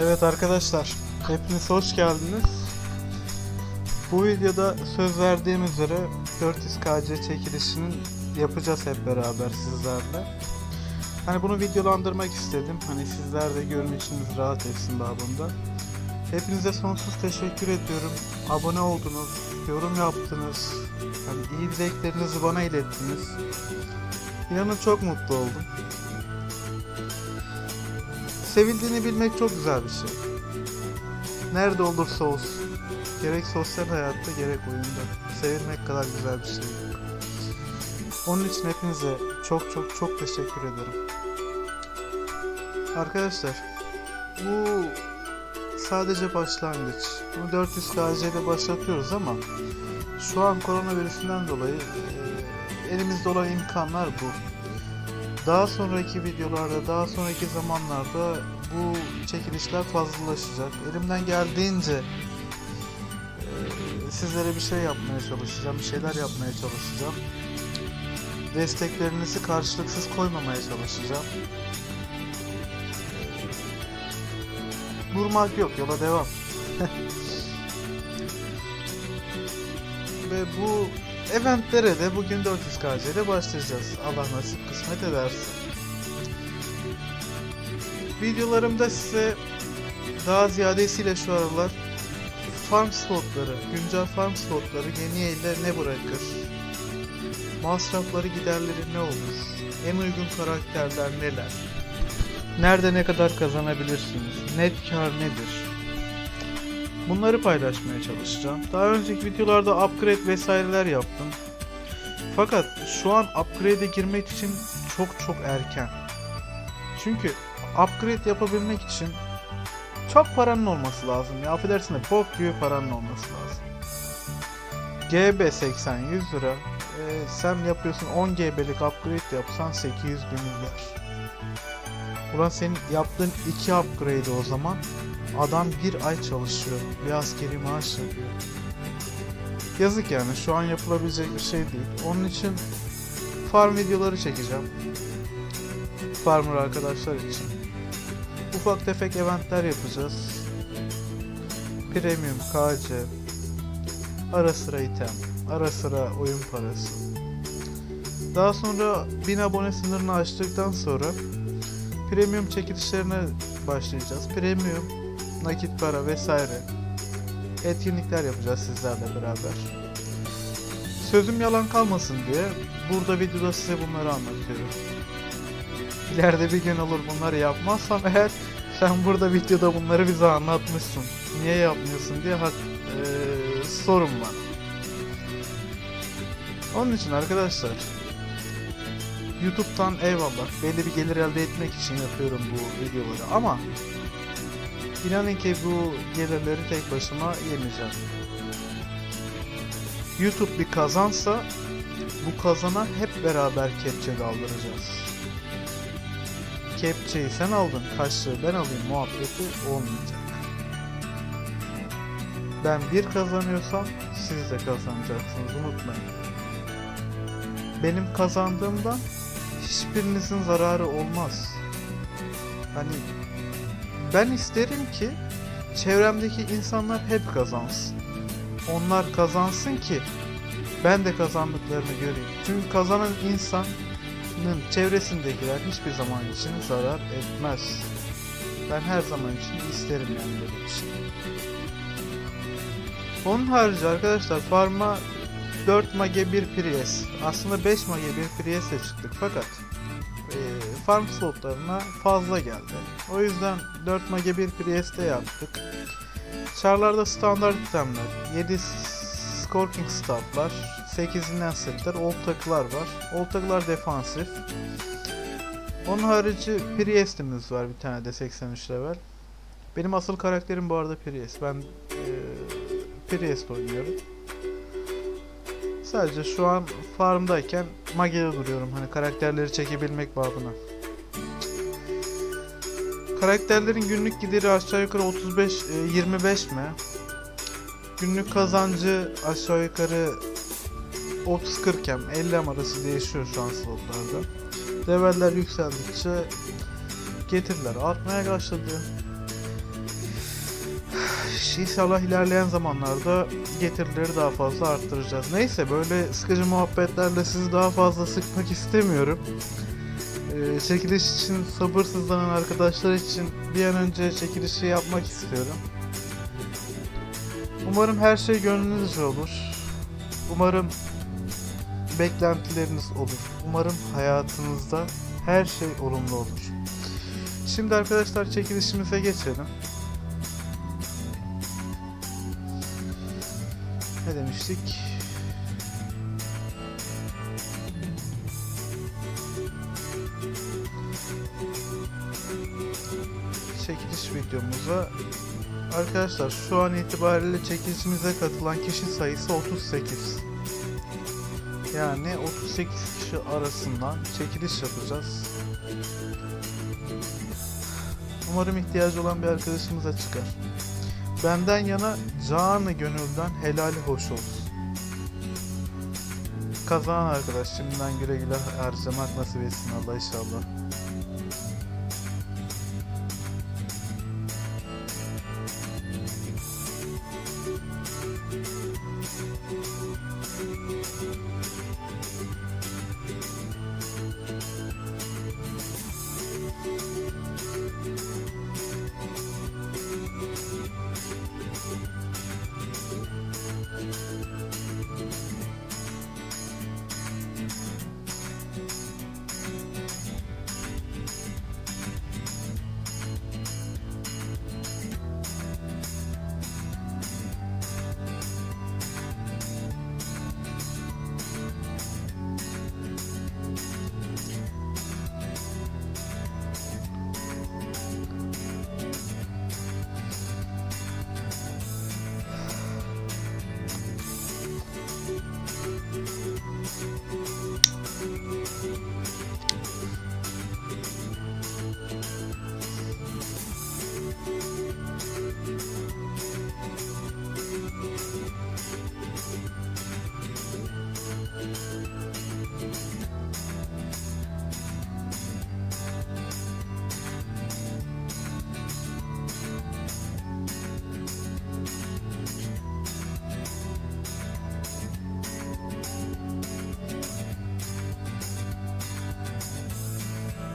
Evet arkadaşlar, hepiniz hoş geldiniz. Bu videoda söz verdiğim üzere 400KC çekilişinin yapacağız hep beraber sizlerle. Hani bunu videolandırmak istedim. Hani sizler de görün içiniz rahat etsin babında. Hepinize sonsuz teşekkür ediyorum. Abone oldunuz, yorum yaptınız. Hani iyi dileklerinizi bana ilettiniz. İnanın çok mutlu oldum. Sevildiğini bilmek çok güzel bir şey. Nerede olursa olsun. Gerek sosyal hayatta gerek oyunda. Sevilmek kadar güzel bir şey. Onun için hepinize çok çok çok teşekkür ederim. Arkadaşlar bu sadece başlangıç. Bunu 400 KC'de başlatıyoruz ama şu an koronavirüsünden dolayı e, elimizde olan imkanlar bu. Daha sonraki videolarda, daha sonraki zamanlarda bu çekilişler fazlalaşacak. Elimden geldiğince e, sizlere bir şey yapmaya çalışacağım, bir şeyler yapmaya çalışacağım. Desteklerinizi karşılıksız koymamaya çalışacağım. Durmak yok, yola devam. Ve bu eventlere de bugün 400 KC'de başlayacağız. Allah nasip kısmet ederse. Videolarımda size daha ziyadesiyle şu aralar farm slotları, güncel farm slotları yeni ile ne bırakır? Masrafları giderleri ne olur? En uygun karakterler neler? Nerede ne kadar kazanabilirsiniz? Net kar nedir? Bunları paylaşmaya çalışacağım. Daha önceki videolarda upgrade vesaireler yaptım. Fakat şu an upgrade'e girmek için çok çok erken. Çünkü upgrade yapabilmek için çok paranın olması lazım ya. Affedersin de bok gibi paranın olması lazım. GB 80 100 lira. Ee, sen yapıyorsun 10 GB'lik upgrade yapsan 800 bin milyar. Ulan senin yaptığın 2 upgrade o zaman Adam bir ay çalışıyor. Bir askeri maaş yapıyor. Yazık yani şu an yapılabilecek bir şey değil. Onun için farm videoları çekeceğim. Farmer arkadaşlar için. Ufak tefek eventler yapacağız. Premium, KC, ara sıra item, ara sıra oyun parası. Daha sonra 1000 abone sınırını aştıktan sonra premium çekilişlerine başlayacağız. Premium nakit para vesaire etkinlikler yapacağız sizlerle beraber. Sözüm yalan kalmasın diye burada videoda size bunları anlatıyorum. İleride bir gün olur bunları yapmazsam eğer sen burada videoda bunları bize anlatmışsın. Niye yapmıyorsun diye hak, eee, sorun var. Onun için arkadaşlar YouTube'dan eyvallah belli bir gelir elde etmek için yapıyorum bu videoları ama İnanın ki bu gelirleri tek başıma yemeyeceğim. YouTube bir kazansa bu kazana hep beraber kepçe daldıracağız. Kepçeyi sen aldın, kaşığı ben alayım muhabbeti olmayacak. Ben bir kazanıyorsam siz de kazanacaksınız unutmayın. Benim kazandığımdan hiçbirinizin zararı olmaz. Hani ben isterim ki çevremdeki insanlar hep kazansın. Onlar kazansın ki ben de kazandıklarını göreyim. Çünkü kazanan insanın çevresindekiler hiçbir zaman için zarar etmez. Ben her zaman için isterim yani böyle bir şey. Onun harici arkadaşlar farma 4 mage 1 Priest. Aslında 5 mage 1 Priest'e çıktık fakat e, farm slotlarına fazla geldi. O yüzden 4 mage 1 Priest'e yaptık. Çarlarda standart itemler, 7 Scorking Staff'lar, 8'inden setler, old takılar var. Old takılar defansif. Onun harici Priest'imiz var bir tane de 83 level. Benim asıl karakterim bu arada Priest. Ben e, Priest oynuyorum. Sadece şu an farmdayken Mage'de duruyorum hani karakterleri çekebilmek babına. Karakterlerin günlük gideri aşağı yukarı 35 e, 25 mi? Günlük kazancı aşağı yukarı 30-40 hem 50 hem arası değişiyor şu an slotlarda. Leveller yükseldikçe getiriler artmaya başladı. İnşallah ilerleyen zamanlarda getirileri daha fazla arttıracağız. Neyse böyle sıkıcı muhabbetlerle sizi daha fazla sıkmak istemiyorum. Ee, çekiliş için sabırsızlanan arkadaşlar için bir an önce çekilişi yapmak istiyorum. Umarım her şey gönlünüzce olur. Umarım beklentileriniz olur. Umarım hayatınızda her şey olumlu olur. Şimdi arkadaşlar çekilişimize geçelim. Ne demiştik? Çekiliş videomuza Arkadaşlar şu an itibariyle çekilişimize katılan kişi sayısı 38. Yani 38 kişi arasından çekiliş yapacağız. Umarım ihtiyacı olan bir arkadaşımıza çıkar. Benden yana canı gönülden helali hoş olsun. Kazanan arkadaş şimdiden güle güle harcamak nasip etsin Allah inşallah.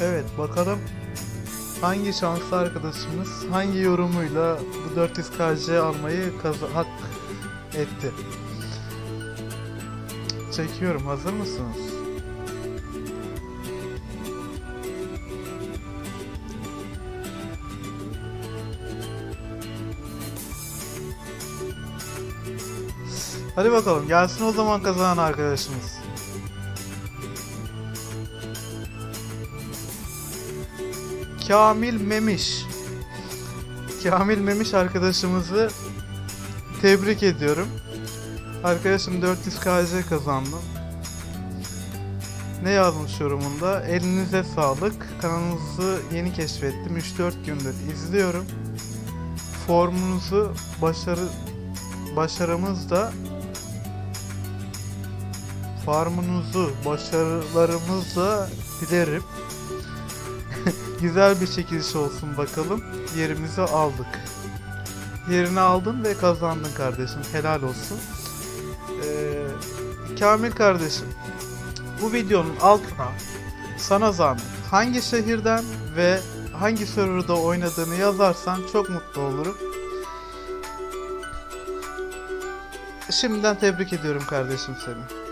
Evet bakalım hangi şanslı arkadaşımız hangi yorumuyla bu 400 KC almayı kaza- hak etti. Çekiyorum hazır mısınız? Hadi bakalım gelsin o zaman kazanan arkadaşımız. Kamil Memiş. Kamil Memiş arkadaşımızı tebrik ediyorum. Arkadaşım 400 KC kazandı. Ne yazmış yorumunda? Elinize sağlık. Kanalınızı yeni keşfettim. 3-4 gündür izliyorum. Formunuzu başarı başarımız da farmınızı başarılarımızla dilerim. Güzel bir çekiliş olsun bakalım. Yerimizi aldık. Yerini aldın ve kazandın kardeşim. Helal olsun. Ee, Kamil kardeşim. Bu videonun altına sana zahmet hangi şehirden ve hangi serverda oynadığını yazarsan çok mutlu olurum. Şimdiden tebrik ediyorum kardeşim seni.